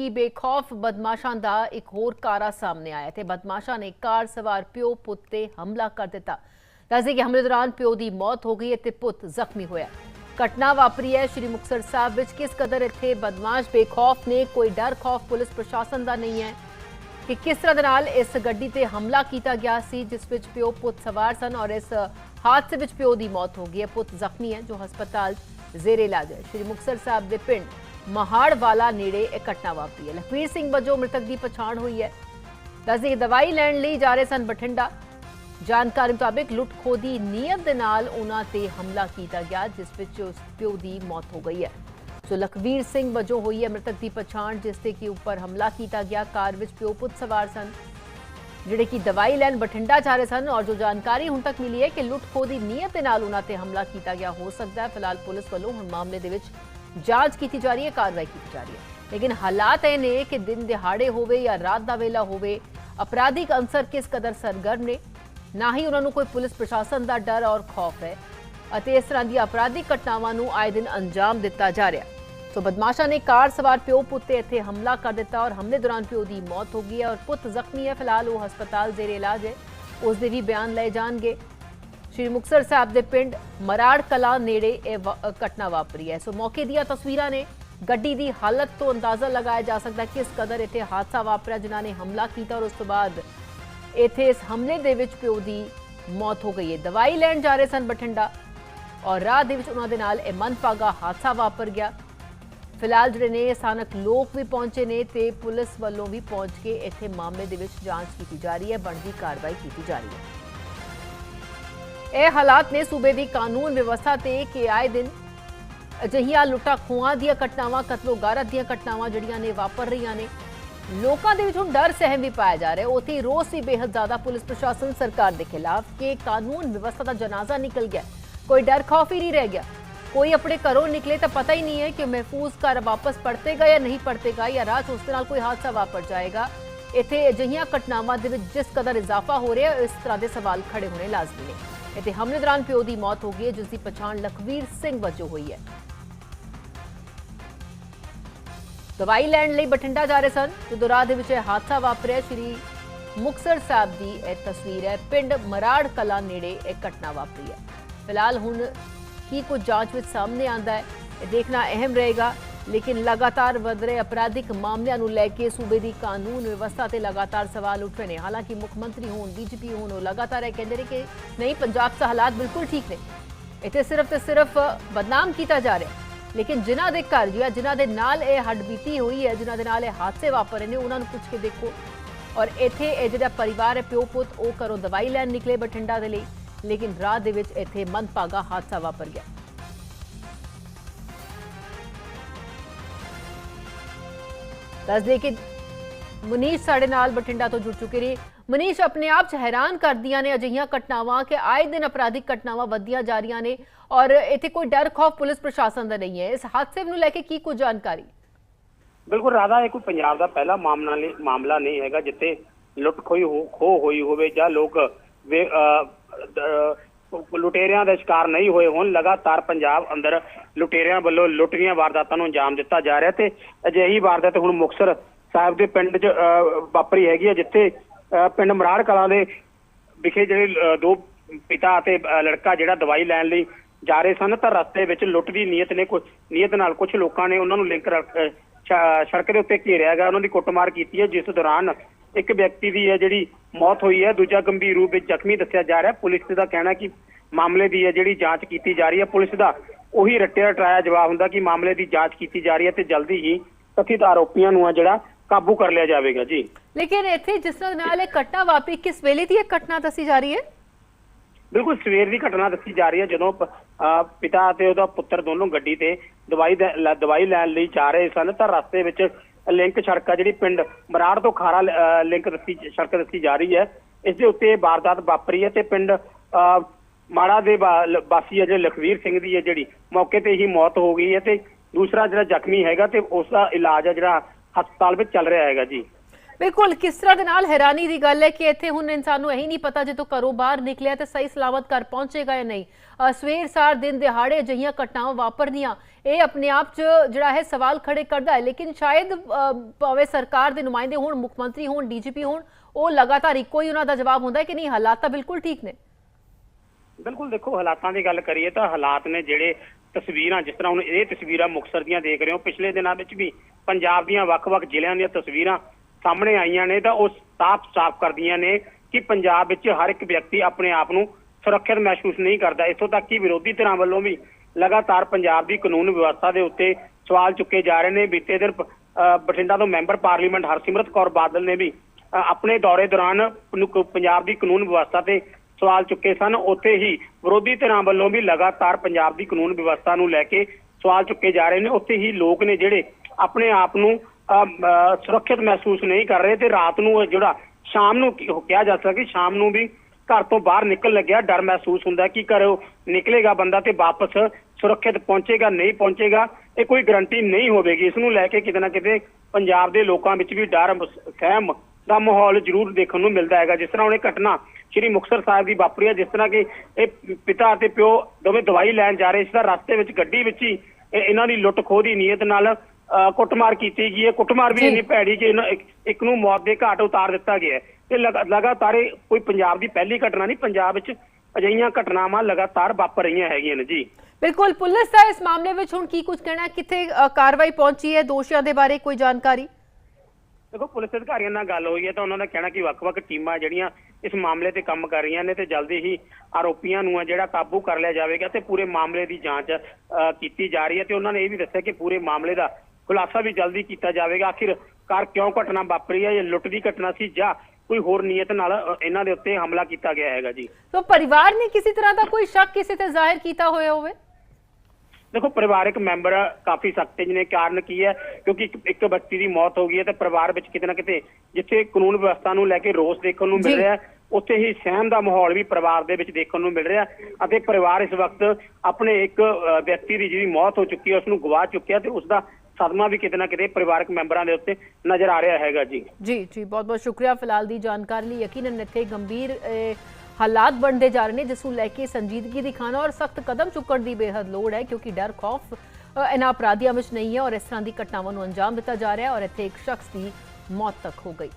ਕਿ ਬੇਖੌਫ ਬਦਮਾਸ਼ਾਂ ਦਾ ਇੱਕ ਹੋਰ ਕਾਰਾ ਸਾਹਮਣੇ ਆਇਆ ਤੇ ਬਦਮਾਸ਼ਾਂ ਨੇ ਕਾਰ ਸਵਾਰ ਪਿਓ ਪੁੱਤ ਤੇ ਹਮਲਾ ਕਰ ਦਿੱਤਾ। ਦੱਸਦੇ ਕਿ ਹਮਲੇ ਦੌਰਾਨ ਪਿਓ ਦੀ ਮੌਤ ਹੋ ਗਈ ਤੇ ਪੁੱਤ ਜ਼ਖਮੀ ਹੋਇਆ ਘਟਨਾ ਵਾਪਰੀ ਹੈ ਸ਼੍ਰੀ ਮੁਕਤਸਰ ਸਾਹਿਬ ਵਿੱਚ। ਕਿਸ ਕਦਰ ਇੱਥੇ ਬਦਮਾਸ਼ ਬੇਖੌਫ ਨੇ? ਕੋਈ ਡਰ, ਖੌਫ ਪੁਲਿਸ ਪ੍ਰਸ਼ਾਸਨ ਦਾ ਨਹੀਂ ਹੈ। ਕਿ ਕਿਸ ਤਰ੍ਹਾਂ ਦੇ ਨਾਲ ਇਸ ਗੱਡੀ ਤੇ ਹਮਲਾ ਕੀਤਾ ਗਿਆ ਸੀ, ਜਿਸ ਵਿੱਚ ਪਿਓ ਪੁੱਤ ਸਵਾਰ ਸਨ ਔਰ ਇਸ ਹਾਦਸੇ ਵਿੱਚ ਪਿਓ ਦੀ ਮੌਤ ਹੋ ਗਈ ਹੈ। ਪੁੱਤ ਜ਼ਖਮੀ ਹੈ, ਜੋ ਹਸਪਤਾਲ ਜ਼ੇਰੇ ਇਲਾਜ ਹੈ ਸ਼੍ਰੀ ਮੁਕਤਸਰ ਸਾਹਿਬ ਦੇ ਪਿੰਡ ਮਹਾੜਵਾਲਾ ਨੇੜੇ ਇਹ ਘਟਨਾ ਵਾਪਰੀ ਹੈ। ਲਖਵੀਰ ਸਿੰਘ ਵਜੋਂ ਮ੍ਰਿਤਕ ਦੀ ਪਛਾਣ ਹੋਈ ਹੈ। ਦੱਸਦੇ ਦਵਾਈ ਲੈਣ ਲਈ ਜਾ ਰਹੇ ਸਨ ਬਠਿੰਡਾ। ਜਾਣਕਾਰੀ ਮੁਤਾਬਿਕ ਲੁੱਟ ਖੋਹ ਨੀਅਤ ਦੇ ਨਾਲ ਉਹਨਾਂ ਤੇ ਹਮਲਾ ਕੀਤਾ ਗਿਆ, ਜਿਸ ਵਿੱਚ ਉਸ ਪਿਓ ਦੀ ਮੌਤ ਹੋ ਗਈ ਹੈ। ਸੋ ਲਖਵੀਰ ਸਿੰਘ ਵਜੋਂ ਹੋਈ ਹੈ ਮ੍ਰਿਤਕ ਦੀ ਪਛਾਣ, ਜਿਸ ਤੇ ਕਿ ਉੱਪਰ ਹਮਲਾ ਕੀਤਾ ਗਿਆ। ਕਾਰ ਵਿੱਚ ਪਿਓ ਪੁੱਤ ਸਵਾਰ ਸਨ, ਜਿਹੜੇ ਕਿ ਦਵਾਈ ਲੈਣ ਬਠਿੰਡਾ ਜਾ ਰਹੇ ਸਨ। ਔਰ ਜੋ ਜਾਣਕਾਰੀ ਹੁਣ ਤੱਕ ਮਿਲੀ ਹੈ ਕਿ ਲੁੱਟ ਖੋਹ ਦੀ ਨੀਅਤ ਦੇ ਨਾਲ ਉਹਨਾਂ ਤੇ ਹਮਲਾ ਕੀਤਾ ਗਿਆ, ਹੋ ਸਕਦਾ ਹੈ। ਫਿਲਹਾਲ ਪੁਲਿਸ ਵੱਲੋਂ ਹੁਣ ਮਾਮਲੇ ਦੇ ਵਿੱਚ ਜਾਂਚ ਕੀਤੀ ਜਾ ਰਹੀ ਹੈ, ਕਾਰਵਾਈ ਕੀਤੀ ਜਾ ਰਹੀ ਹੈ। ਲੇਕਿਨ ਹਾਲਾਤ ਇਹ ਨੇ ਕਿ ਦਿਨ ਦਿਹਾੜੇ ਹੋਵੇ ਜਾਂ ਰਾਤ ਦਾ ਵੇਲਾ ਹੋਵੇ, ਅਪਰਾਧਿਕ ਅੰਸਰ ਕਿਸ ਕਦਰ ਸਰਗਰਮ ਨੇ? ਨਾ ਹੀ ਉਹਨਾਂ ਨੂੰ ਕੋਈ ਪੁਲਿਸ ਪ੍ਰਸ਼ਾਸਨ ਦਾ ਡਰ ਔਰ ਖੌਫ ਹੈ ਅਤੇ ਇਸ ਤਰ੍ਹਾਂ ਦੀਆਂ ਅਪਰਾਧਿਕ ਘਟਨਾਵਾਂ ਨੂੰ ਆਏ ਦਿਨ ਅੰਜਾਮ ਦਿੱਤਾ ਜਾ ਰਿਹਾ ਸੋ ਬਦਮਾਸ਼ਾਂ ਨੇ ਕਾਰ ਸਵਾਰ ਪਿਓ ਪੁੱਤ ਤੇ ਇੱਥੇ ਹਮਲਾ ਕਰ ਦਿੱਤਾ ਔਰ ਹਮਲੇ ਦੌਰਾਨ ਪਿਓ ਦੀ ਮੌਤ ਹੋ ਗਈ ਹੈ ਔਰ ਪੁੱਤ ਜ਼ਖਮੀ ਹੈ। ਫਿਲਹਾਲ ਉਹ ਹਸਪਤਾਲ ਜ਼ੇਰੇ ਇਲਾਜ ਹੈ। ਉਸ ਦੇ ਵੀ ਬਿਆਨ ਲਏ ਜਾਣਗੇ। ਸ਼੍ਰੀ ਮੁਕਤਸਰ ਸਾਹਿਬ ਦੇ ਪਿੰਡ ਮਰਾੜ ਕਲਾ ਨੇੜੇ ਇਹ ਘਟਨਾ ਵਾਪਰੀ ਹੈ। ਸੋ ਮੌਕੇ ਦੀਆਂ ਤਸਵੀਰਾਂ ਨੇ ਗੱਡੀ ਦੀ ਹਾਲਤ ਤੋਂ ਅੰਦਾਜ਼ਾ ਲਗਾਇਆ ਜਾ ਸਕਦਾ ਹੈ ਕਿਸ ਕਦਰ ਇੱਥੇ ਹਾਦਸਾ ਵਾਪਰਿਆ ਜਿਨ੍ਹਾਂ ਨੇ ਹਮਲਾ ਕੀਤਾ ਔਰ ਉਸ ਤੋਂ ਬਾਅਦ ਇੱਥੇ ਇਸ ਹਮਲੇ ਦੇ ਵਿੱਚ ਪਿਓ ਦੀ ਮੌਤ ਹੋ ਗਈ ਹੈ। ਦਵਾਈ ਲੈਣ ਜਾ ਰਹੇ ਸਨ ਬਠਿੰਡਾ ਔਰ ਰਾਹ ਦੇ ਵਿੱਚ ਉਹਨਾਂ ਦੇ ਨਾਲ ਇਹ ਮੰਦਭਾਗਾ ਹਾਦਸਾ ਵਾਪਰ ਗਿਆ। ਫਿਲਹਾਲ ਜਿਹੜੇ ਨੇ ਸਥਾਨਕ ਲੋਕ ਵੀ ਪਹੁੰਚੇ ਨੇ ਤੇ ਪੁਲਿਸ ਵੱਲੋਂ ਵੀ ਪਹੁੰਚ ਕੇ ਇੱਥੇ ਮਾਮਲੇ ਦੇ ਵਿੱਚ ਜਾਂਚ ਕੀਤੀ ਜਾ ਰਹੀ ਹੈ। ਬਣਦੀ ਕਾਰਵਾਈ ਕੀਤੀ ਜਾ ਰਹੀ ਹੈ। ਇਹ ਹਾਲਾਤ ਨੇ ਸੂਬੇ ਦੀ ਕਾਨੂੰਨ ਵਿਵਸਥਾ ਤੇ ਕਿ ਆਏ ਦਿਨ ਅਜਿਹੀਆਂ ਲੁੱਟਾਂ ਖੋਹਾਂ ਦੀਆਂ ਘਟਨਾਵਾਂ ਕਤਲੋ ਗਾਰਤ ਦੀਆਂ ਘਟਨਾਵਾਂ ਜਿਹੜੀਆਂ ਨੇ ਵਾਪਰ ਰਹੀਆਂ ਨੇ ਲੋਕਾਂ ਦੇ ਵਿੱਚ ਹੁਣ ਡਰ ਸਹਿਮ ਵੀ ਪਾਇਆ ਜਾ ਰਿਹਾ ਹੈ ਉੱਥੇ ਹੀ ਰੋਸ ਵੀ ਬੇਹੱਦ ਜ਼ਿਆਦਾ ਪੁਲਿਸ ਪ੍ਰਸ਼ਾਸਨ ਸਰਕਾਰ ਦੇ ਖਿਲਾਫ ਕਿ ਕਾਨੂੰਨ ਵਿਵਸਥਾ ਦਾ ਜਨਾਜ਼ਾ ਨਿਕਲ ਗਿਆ ਕੋਈ ਡਰ ਖੌਫ ਹੀ ਨਹੀਂ ਰਹਿ ਗਿਆ ਕੋਈ ਆਪਣੇ ਘਰੋਂ ਨਿਕਲੇ ਤਾਂ ਪਤਾ ਹੀ ਨਹੀਂ ਹੈ ਕਿ ਮਹਿਫੂਜ਼ ਘਰ ਵਾਪਸ ਪਰਤੇਗਾ ਜਾਂ ਨਹੀਂ ਪਰਤੇਗਾ ਜਾਂ ਰਾਹ 'ਚ ਉਸ ਦੇ ਨਾਲ ਕੋਈ ਹਾਦਸਾ ਵਾਪਰ ਜਾਏਗਾ ਇੱਥੇ ਅਜਿਹੀਆਂ ਘਟਨਾਵਾਂ ਦੇ ਵਿੱਚ ਜਿਸ ਕਦਰ ਇਜ਼ਾਫਾ ਹੋ ਰਿਹਾ ਹੈ ਇਸ ਤਰ੍ਹਾਂ ਦੇ ਸਵਾਲ ਖੜੇ ਹੋਣੇ ਲਾਜ਼ਮੀ ਨੇ ਇੱਥੇ ਹਮਲੇ ਦੌਰਾਨ ਪਿਓ ਦੀ ਮੌਤ ਹੋ ਗਈ ਹੈ ਜਿਸ ਦੀ ਪਛਾਣ ਲਖਵੀਰ ਸਿੰਘ ਵਜੋਂ ਹੋਈ ਹੈ। ਦਵਾਈ ਲੈਣ ਲਈ ਬਠਿੰਡਾ ਜਾ ਰਹੇ ਸਨ, ਜਦੋਂ ਰਾਹ ਦੇ ਵਿੱਚ ਇਹ ਹਾਦਸਾ ਵਾਪਰਿਆ। ਸ਼੍ਰੀ ਮੁਕਤਸਰ ਸਾਹਿਬ ਦੀ ਇਹ ਤਸਵੀਰ ਹੈ, ਪਿੰਡ ਮਰਾੜ ਕਲਾ ਨੇੜੇ ਇਹ ਘਟਨਾ ਵਾਪਰੀ ਹੈ। ਫਿਲਹਾਲ ਹੁਣ ਕੀ ਕੁਝ ਜਾਂਚ ਵਿੱਚ ਸਾਹਮਣੇ ਆਂਦਾ ਹੈ, ਇਹ ਦੇਖਣਾ ਅਹਿਮ ਰਹੇਗਾ। ਲੇਕਿਨ ਲਗਾਤਾਰ ਵਧ ਰਹੇ ਅਪਰਾਧਿਕ ਮਾਮਲਿਆਂ ਨੂੰ ਲੈ ਕੇ ਸੂਬੇ ਦੀ ਕਾਨੂੰਨ ਵਿਵਸਥਾ ਤੇ ਲਗਾਤਾਰ ਸਵਾਲ ਉੱਠ ਰਹੇ ਨੇ। ਹਾਲਾਂਕਿ ਮੁੱਖ ਮੰਤਰੀ ਹੋਣ, ਡੀਜੀਪੀ ਹੋਣ ਉਹ ਲਗਾਤਾਰ ਇਹ ਕਹਿੰਦੇ ਨੇ ਕਿ ਨਹੀਂ, ਪੰਜਾਬ 'ਚ ਹਾਲਾਤ ਬਿਲਕੁਲ ਠੀਕ ਨੇ। ਇੱਥੇ ਸਿਰਫ ਤੇ ਸਿਰਫ ਬਦਨਾਮ ਕੀਤਾ ਜਾ ਰਿਹਾ ਲੇਕਿਨ ਜਿਨ੍ਹਾਂ ਦੇ ਘਰ ਜਾਂ ਜਿਨ੍ਹਾਂ ਦੇ ਨਾਲ ਇਹ ਹੱਡਬੀਤੀ ਹੋਈ ਹੈ, ਜਿਨ੍ਹਾਂ ਦੇ ਨਾਲ ਇਹ ਹਾਦਸੇ ਵਾਪਰੇ ਨੇ, ਉਹਨਾਂ ਨੂੰ ਪੁੱਛ ਕੇ ਦੇਖੋ। ਔਰ ਇੱਥੇ ਇਹ ਜਿਹੜਾ ਪਰਿਵਾਰ ਹੈ, ਪਿਓ ਪੁੱਤ, ਉਹ ਘਰੋਂ ਦਵਾਈ ਲੈਣ ਨਿਕਲੇ ਬਠਿੰਡਾ ਦੇ ਲਈ। ਲੇਕਿਨ ਰਾਹ ਦੇ ਵਿੱਚ ਇੱਥੇ ਮੰਦਭਾਗਾ ਹਾਦਸਾ ਵਾਪਰ ਗਿਆ। ਦੱਸ ਦੇ ਕਿ ਮਨੀਸ਼ ਸਾਡੇ ਨਾਲ ਬਠਿੰਡਾ ਤੋਂ ਜੁੜ ਚੁੱਕੇ ਨੇ। ਮਨੀਸ਼ ਆਪਣੇ ਆਪ 'ਚ ਹੈਰਾਨ ਕਰਦੀਆਂ ਨੇ ਅਜਿਹੀਆਂ ਘਟਨਾਵਾਂ ਕਿ ਆਏ ਦਿਨ ਅਪਰਾਧਿਕ ਘਟਨਾਵਾਂ ਵੱਧਦੀਆਂ ਜਾ ਰਹੀਆਂ ਨੇ ਔਰ ਇੱਥੇ ਕੋਈ ਡਰ, ਖੌਫ ਪੁਲਿਸ ਪ੍ਰਸ਼ਾਸਨ ਦਾ ਨਹੀਂ ਹੈ। ਇਸ ਹਾਦਸੇ ਨੂੰ ਲੈ ਕੇ ਕੀ ਕੁਝ ਜਾਣਕਾਰੀ? ਬਿਲਕੁਲ ਰਾਧਾ, ਇਹ ਕੋਈ ਪੰਜਾਬ ਦਾ ਪਹਿਲਾ ਮਾਮਲਾ ਨਹੀਂ ਮਾਮਲਾ ਨਹੀਂ ਹੈਗਾ ਜਿੱਥੇ ਲੁੱਟ ਖੋਈ ਹੋ- ਖੋਹ ਹੋਈ ਹੋਵੇ ਜਾਂ ਲੋਕ ਲੁਟੇਰਿਆਂ ਦਾ ਸ਼ਿਕਾਰ ਨਹੀਂ ਹੋਏ ਹੋਣ, ਲਗਾਤਾਰ ਪੰਜਾਬ ਅੰਦਰ ਲੁਟੇਰਿਆਂ ਵੱਲੋਂ ਲੁੱਟ ਵਾਰਦਾਤਾਂ ਨੂੰ ਅੰਜਾਮ ਦਿੱਤਾ ਜਾ ਰਿਹਾ ਤੇ ਅਜਿਹੀ ਵਾਰਦਾਤ ਹੁਣ ਮੁਕਤਸਰ ਸਾਹਿਬ ਦੇ ਪਿੰਡ 'ਚ ਵਾਪਰੀ ਹੈਗੀ ਹੈ, ਜਿੱਥੇ ਪਿੰਡ ਮਰਾੜ ਕਲਾਂ ਦੇ ਵਿਖੇ ਜਿਹੜੇ ਦੋ ਪਿਤਾ ਅਤੇ ਲੜਕਾ ਜਿਹੜਾ ਦਵਾਈ ਲੈਣ ਲਈ ਜਾ ਰਹੇ ਸਨ ਤਾਂ ਰਸਤੇ ਵਿੱਚ ਲੁੱਟ ਦੀ ਨੀਅਤ ਨੇ ਕੁਝ ਨੀਅਤ ਨਾਲ ਕੁਝ ਲੋਕਾਂ ਨੇ ਉਹਨਾਂ ਨੂੰ ਲਿੰਕ ਰੱਖ- ਸੜਕ ਦੇ ਉੱਤੇ ਘੇਰਿਆ ਗਿਆ, ਉਹਨਾਂ ਦੀ ਕੁੱਟਮਾਰ ਕੀਤੀ ਹੈ, ਜਿਸ ਦੌਰਾਨ ਇੱਕ ਵਿਅਕਤੀ ਦੀ ਹੈ ਜਿਹੜੀ ਮੌਤ ਹੋਈ ਹੈ ਦੂਜਾ ਗੰਭੀਰ ਰੂਪ ਵਿੱਚ ਜ਼ਖਮੀ ਦੱਸਿਆ ਜਾ ਰਿਹਾ ਪੁਲਿਸ ਦਾ ਕਹਿਣਾ ਕਿ ਮਾਮਲੇ ਦੀ ਹੈ ਜਿਹੜੀ ਜਾਂਚ ਕੀਤੀ ਜਾ ਰਹੀ ਹੈ ਪੁਲਿਸ ਦਾ ਉਹੀ ਰੱਟਿਆ ਟਰਾਇਆ ਜਵਾਬ ਹੁੰਦਾ ਕਿ ਮਾਮਲੇ ਦੀ ਜਾਂਚ ਕੀਤੀ ਜਾ ਰਹੀ ਹੈ ਤੇ ਜਲਦੀ ਹੀ ਕਥਿਤ ਆਰੋਪੀਆਂ ਨੂੰ ਹੈ ਜਿਹੜਾ ਕਾਬੂ ਕਰ ਲਿਆ ਜਾਵੇਗਾ। ਜੀ। ਲੇਕਿਨ ਇੱਥੇ ਜਿਸ ਨਾਲ ਇਹ ਘਟਨਾ ਵਾਪਰੀ ਕਿਸ ਵੇਲੇ ਦੀ ਇਹ ਘਟਨਾ ਦੱਸੀ ਜਾ ਰਹੀ ਹੈ? ਬਿਲਕੁਲ ਸਵੇਰ ਦੀ ਘਟਨਾ ਦੱਸੀ ਜਾ ਰਹੀ ਹੈ ਜਦੋਂ ਪਿਤਾ ਅਤੇ ਉਹਦਾ ਪੁੱਤਰ ਦੋਨੋਂ ਗੱਡੀ ਤੇ ਦਵਾਈ ਦਵਾਈ ਲੈਣ ਲਈ ਜਾ ਰਹੇ ਸਨ ਤਾਂ ਰਸਤੇ ਵਿੱਚ ਲਿੰਕ ਸੜਕ ਆ ਜਿਹੜੀ ਪਿੰਡ ਬਰਾੜ ਤੋਂ ਖਾਰਾ ਲਿੰਕ ਦੱਸੀ ਸੜਕ ਦੱਸੀ ਜਾ ਰਹੀ ਹੈ। ਇਸ ਦੇ ਉੱਤੇ ਵਾਰਦਾਤ ਵਾਪਰੀ ਹੈ ਤੇ ਪਿੰਡ ਅਹ, ਮਾੜਾ ਦੇ ਵਾਸੀ ਹੈ ਜਿਹੜੇ ਲਖਵੀਰ ਸਿੰਘ ਦੀ ਹੈ ਜਿਹੜੀ ਮੌਕੇ ਤੇ ਹੀ ਮੌਤ ਹੋ ਗਈ ਹੈ ਤੇ ਦੂਸਰਾ ਜਿਹੜਾ ਜ਼ਖਮੀ ਹੈਗਾ ਤੇ ਉਸ ਦਾ ਇਲਾਜ ਹੈ ਜਿਹੜਾ ਹਸਪਤਾਲ ਵਿੱਚ ਚੱਲ ਰਿਹਾ ਹੈਗਾ ਜੀ। ਬਿਲਕੁਲ, ਕਿਸ ਤਰ੍ਹਾਂ ਦੇ ਨਾਲ ਹੈਰਾਨੀ ਦੀ ਗੱਲ ਹੈ ਕਿ ਇੱਥੇ ਹੁਣ ਇਨਸਾਨ ਨੂੰ ਇਹੀ ਨਹੀਂ ਪਤਾ ਜਦੋਂ ਘਰੋਂ ਬਾਹਰ ਨਿਕਲਿਆ ਤੇ ਸਹੀ ਸਲਾਮਤ ਘਰ ਪਹੁੰਚੇਗਾ ਜਾਂ ਨਹੀਂ। ਸਵੇਰ ਸਾਰ ਦਿਨ ਦਿਹਾੜੇ ਅਜਿਹੀਆਂ ਘਟਨਾਵਾਂ ਵਾਪਰਨੀਆਂ, ਇਹ ਆਪਣੇ ਆਪ 'ਚ ਜਿਹੜਾ ਹੈ ਸਵਾਲ ਖੜੇ ਕਰਦਾ ਹੈ। ਲੇਕਿਨ ਸ਼ਾਇਦ ਭਾਵੇਂ ਸਰਕਾਰ ਦੇ ਨੁਮਾਇੰਦੇ ਹੋਣ, ਮੁੱਖ ਮੰਤਰੀ ਹੋਣ, ਡੀਜੀਪੀ ਹੋਣ, ਉਹ ਲਗਾਤਾਰ ਇੱਕੋ ਹੀ ਉਹਨਾਂ ਦਾ ਜਵਾਬ ਹੁੰਦਾ ਕਿ ਨਹੀਂ, ਹਾਲਾਤ ਤਾਂ ਬਿਲਕੁਲ ਠੀਕ ਨੇ। ਬਿਲਕੁਲ ਦੇਖੋ, ਹਾਲਾਤਾਂ ਦੀ ਗੱਲ ਕਰੀਏ ਤਾਂ ਹਾਲਾਤ ਨੇ ਜਿਹੜੇ ਤਸਵੀਰਾਂ, ਜਿਸ ਤਰ੍ਹਾਂ ਹੁਣ ਇਹ ਤਸਵੀਰਾਂ ਮੁਕਤਸਰ ਦੀਆਂ ਦੇਖ ਰਹੇ ਹੋ, ਪਿਛਲੇ ਦਿਨਾਂ ਵਿੱਚ ਵੀ ਪੰਜਾਬ ਦੀਆਂ ਵੱਖ-ਵੱਖ ਜ਼ਿਲ੍ਹਿਆਂ ਦੀਆਂ ਤਸਵੀਰਾਂ ਸਾਹਮਣੇ ਆਈਆਂ ਨੇ ਤਾਂ ਉਹ ਸਾਫ਼-ਸਾਫ਼ ਕਰਦੀਆਂ ਨੇ ਕਿ ਪੰਜਾਬ ਵਿੱਚ ਹਰ ਇੱਕ ਵਿਅਕਤੀ ਆਪਣੇ ਆਪ ਨੂੰ ਸੁਰੱਖਿਅਤ ਮਹਿਸੂਸ ਨਹੀਂ ਕਰਦਾ। ਇੱਥੋਂ ਤੱਕ ਕਿ ਵਿਰੋਧੀ ਧਿਰਾਂ ਵੱਲੋਂ ਵੀ ਲਗਾਤਾਰ ਪੰਜਾਬ ਦੀ ਕਾਨੂੰਨ ਵਿਵਸਥਾ ਦੇ ਉੱਤੇ ਸਵਾਲ ਚੁੱਕੇ ਜਾ ਰਹੇ ਨੇ। ਬੀਤੇ ਦਿਨ ਬਠਿੰਡਾ ਤੋਂ ਮੈਂਬਰ ਪਾਰਲੀਮੈਂਟ ਹਰਸਿਮਰਤ ਕੌਰ ਬਾਦਲ ਨੇ ਵੀ ਆਪਣੇ ਦੌਰੇ ਦੌਰਾਨ ਪੰਜਾਬ ਦੀ ਕਾਨੂੰਨ ਵਿਵਸਥਾ ਤੇ ਸਵਾਲ ਚੁੱਕੇ ਸਨ। ਉੱਥੇ ਹੀ ਵਿਰੋਧੀ ਧਿਰਾਂ ਵੱਲੋਂ ਵੀ ਲਗਾਤਾਰ ਪੰਜਾਬ ਦੀ ਕਾਨੂੰਨ ਵਿਵਸਥਾ ਨੂੰ ਲੈ ਕੇ ਸਵਾਲ ਚੁੱਕੇ ਜਾ ਰਹੇ ਨੇ। ਉੱਥੇ ਹੀ ਲੋਕ ਨੇ ਜਿਹੜੇ ਆਪਣੇ ਆਪ ਨੂੰ ਸੁਰੱਖਿਅਤ ਮਹਿਸੂਸ ਨਹੀਂ ਕਰ ਰਹੇ ਤੇ ਰਾਤ ਨੂੰ ਜਿਹੜਾ ਸ਼ਾਮ ਨੂੰ ਕਿਹਾ ਜਾ ਸਕਦਾ ਕਿ ਸ਼ਾਮ ਨੂੰ ਵੀ ਘਰ ਤੋਂ ਬਾਹਰ ਨਿਕਲ ਲੱਗਿਆ, ਡਰ ਮਹਿਸੂਸ ਹੁੰਦਾ ਕਿ ਘਰੋਂ ਨਿਕਲੇਗਾ ਬੰਦਾ ਤੇ ਵਾਪਸ ਸੁਰੱਖਿਅਤ ਪਹੁੰਚੇਗਾ, ਨਹੀਂ ਪਹੁੰਚੇਗਾ, ਇਹ ਕੋਈ ਗਰੰਟੀ ਨਹੀਂ ਹੋਵੇਗੀ। ਇਸ ਨੂੰ ਲੈ ਕੇ ਕਿਤੇ ਨਾ ਕਿਤੇ ਪੰਜਾਬ ਦੇ ਲੋਕਾਂ ਵਿੱਚ ਵੀ ਡਰ ਸਹਿਮ ਦਾ ਮਾਹੌਲ ਜ਼ਰੂਰ ਦੇਖਣ ਨੂੰ ਮਿਲਦਾ ਹੈਗਾ। ਜਿਸ ਤਰ੍ਹਾਂ ਹੁਣ ਇਹ ਘਟਨਾ ਸ਼੍ਰੀ ਮੁਕਤਸਰ ਸਾਹਿਬ ਦੀ ਵਾਪਰੀ ਹੈ, ਜਿਸ ਤਰ੍ਹਾਂ ਕਿ ਇਹ ਪਿਤਾ ਅਤੇ ਪਿਓ ਦੋਵੇਂ ਦਵਾਈ ਲੈਣ ਜਾ ਰਹੇ ਸੀ ਤਾਂ ਰਸਤੇ ਵਿੱਚ, ਗੱਡੀ ਵਿੱਚ ਹੀ ਇਹਨਾਂ ਦੀ ਲੁੱਟ ਖੋਹ ਦੀ ਨੀਅਤ ਨਾਲ ਕੁੱਟਮਾਰ ਕੀਤੀ ਗਈ ਹੈ। ਕੁੱਟਮਾਰ ਵੀ। ਇੰਨੀ ਭੈੜੀ ਕਿ ਇਹਨਾਂ- ਇੱਕ- ਇੱਕ ਨੂੰ ਮੌਤ ਦੇ ਘਾਟ ਉਤਾਰ ਦਿੱਤਾ ਗਿਆ ਹੈ। ਤੇ ਲਗਾ- ਲਗਾਤਾਰ ਇਹ ਕੋਈ ਪੰਜਾਬ ਦੀ ਪਹਿਲੀ ਘਟਨਾ ਨਹੀਂ ਪੰਜਾਬ ਵਿੱਚ ਅਜਿਹੀਆਂ ਘਟਨਾਵਾਂ ਲਗਾਤਾਰ ਵਾਪਰ ਰਹੀਆਂ ਹੈਗੀਆਂ ਨੇ। ਜੀ। ਬਿਲਕੁਲ ਪੁਲਿਸ ਦਾ ਇਸ ਮਾਮਲੇ ਵਿੱਚ ਹੁਣ ਕੀ ਕੁਝ ਕਹਿਣਾ ਹੈ? ਕਿੱਥੇ ਅ, ਕਾਰਵਾਈ ਪਹੁੰਚੀ ਹੈ? ਦੋਸ਼ੀਆਂ ਦੇ ਬਾਰੇ ਕੋਈ ਜਾਣਕਾਰੀ? ਦੇਖੋ ਪੁਲਿਸ ਅਧਿਕਾਰੀਆਂ ਨਾਲ ਗੱਲ ਹੋਈ ਹੈ ਤਾਂ ਉਹਨਾਂ ਦਾ ਕਹਿਣਾ ਕਿ ਵੱਖ-ਵੱਖ ਟੀਮਾਂ ਜਿਹੜੀਆਂ ਇਸ ਮਾਮਲੇ ਤੇ ਕੰਮ ਕਰ ਰਹੀਆਂ ਨੇ ਤੇ ਜਲਦੀ ਹੀ ਆਰੋਪੀਆਂ ਨੂੰ ਆ ਜਿਹੜਾ ਕਾਬੂ ਕਰ ਲਿਆ ਜਾਵੇਗਾ ਤੇ ਪੂਰੇ ਮਾਮਲੇ ਦੀ ਜਾਂਚ ਅ, ਕੀਤੀ ਜਾ ਰਹੀ ਹੈ ਤੇ ਉਹਨਾਂ ਨੇ ਇਹ ਵੀ ਦੱਸਿਆ ਕਿ ਪੂਰੇ ਮਾਮਲੇ ਦਾ ਖੁਲਾਸਾ ਵੀ ਜਲਦੀ ਕੀਤਾ ਜਾਵੇਗਾ। ਆਖਿਰਕਾਰ ਕਿਉਂ ਘਟਨਾ ਵਾਪਰੀ ਹੈ? ਇਹ ਲੁੱਟ ਦੀ ਘਟਨਾ ਸੀ ਜਾਂ ਕੋਈ ਹੋਰ ਨੀਅਤ ਨਾਲ ਇਹਨਾਂ ਦੇ ਉੱਤੇ ਹਮਲਾ ਕੀਤਾ ਗਿਆ ਹੈਗਾ ਜੀ? ਤਾਂ ਪਰਿਵਾਰ ਨੇ ਕਿਸੇ ਤਰ੍ਹਾਂ ਦਾ ਕੋਈ ਸ਼ੱਕ ਕਿਸੇ ਤੇ ਜ਼ਾਹਿਰ ਕੀਤਾ ਹੋਇਆ ਹੋਵੇ? ਦੇਖੋ ਪਰਿਵਾਰਕ ਮੈਂਬਰ ਕਾਫੀ ਸਖਤ ਨੇ ਕਾਰਨ ਕੀ ਹੈ? ਕਿਉਂਕਿ ਇੱਕ ਬੱਚੀ ਦੀ ਮੌਤ ਹੋ ਗਈ ਹੈ ਤੇ ਪਰਿਵਾਰ ਵਿੱਚ ਕਿਤੇ ਨਾ ਕਿਤੇ ਜਿੱਥੇ ਕਾਨੂੰਨ ਵਿਵਸਥਾ ਨੂੰ ਲੈ ਕੇ ਰੋਸ ਦੇਖਣ ਨੂੰ ਮਿਲ। ਰਿਹਾ ਹੈ ਉੱਥੇ ਹੀ ਸਹਿਮ ਦਾ ਮਾਹੌਲ ਵੀ ਪਰਿਵਾਰ ਦੇ ਵਿੱਚ ਦੇਖਣ ਨੂੰ ਮਿਲ ਰਿਹਾ ਅਤੇ ਪਰਿਵਾਰ ਇਸ ਵਕਤ ਆਪਣੇ ਇੱਕ ਵਿਅਕਤੀ ਦੀ ਜਿਹਦੀ ਮੌਤ ਹੋ ਚੁੱਕੀ ਹੈ ਉਸ ਨੂੰ ਗਵਾ ਚੁੱਕਿਆ ਤੇ ਉਸ ਦਾ ਸਦਮਾ ਵੀ ਕਿਤੇ ਨਾ ਕਿਤੇ ਪਰਿਵਾਰਕ ਮੈਂਬਰਾਂ ਦੇ ਉੱਤੇ ਨਜ਼ਰ ਆ ਰਿਹਾ ਹੈਗਾ ਜੀ। ਜੀ ਜੀ ਬਹੁਤ ਬਹੁਤ ਸ਼ੁਕਰੀਆ ਫਿਲਹਾਲ ਦੀ ਜਾਣਕਾਰੀ ਲਈ। ਯਕੀਨਨ ਇੱਥੇ ਗੰਭੀਰ ਹਾਲਾਤ ਬਣਦੇ ਜਾ ਰਹੇ ਨੇ ਜਿਸ ਨੂੰ ਲੈ ਕੇ ਸੰਜੀਦਗੀ ਦਿਖਾਣਾ ਔਰ ਸਖਤ ਕਦਮ ਚੁੱਕਣ ਦੀ ਬੇਹੱਦ ਲੋੜ ਹੈ ਕਿਉਂਕਿ ਡਰ ਖੌਫ ਅਹ, ਇਹਨਾਂ ਅਪਰਾਧੀਆਂ ਵਿੱਚ ਨਹੀਂ ਹੈ ਔਰ ਇਸ ਤਰ੍ਹਾਂ ਦੀ ਘਟਨਾਵਾਂ ਨੂੰ ਅੰਜਾਮ ਦਿੱਤਾ ਜਾ ਰਿਹਾ ਹੈ ਔਰ ਇੱਥੇ ਇੱਕ ਸ਼ਖਸ ਦੀ ਮੌਤ ਤੱਕ ਹੋ ਗਈ।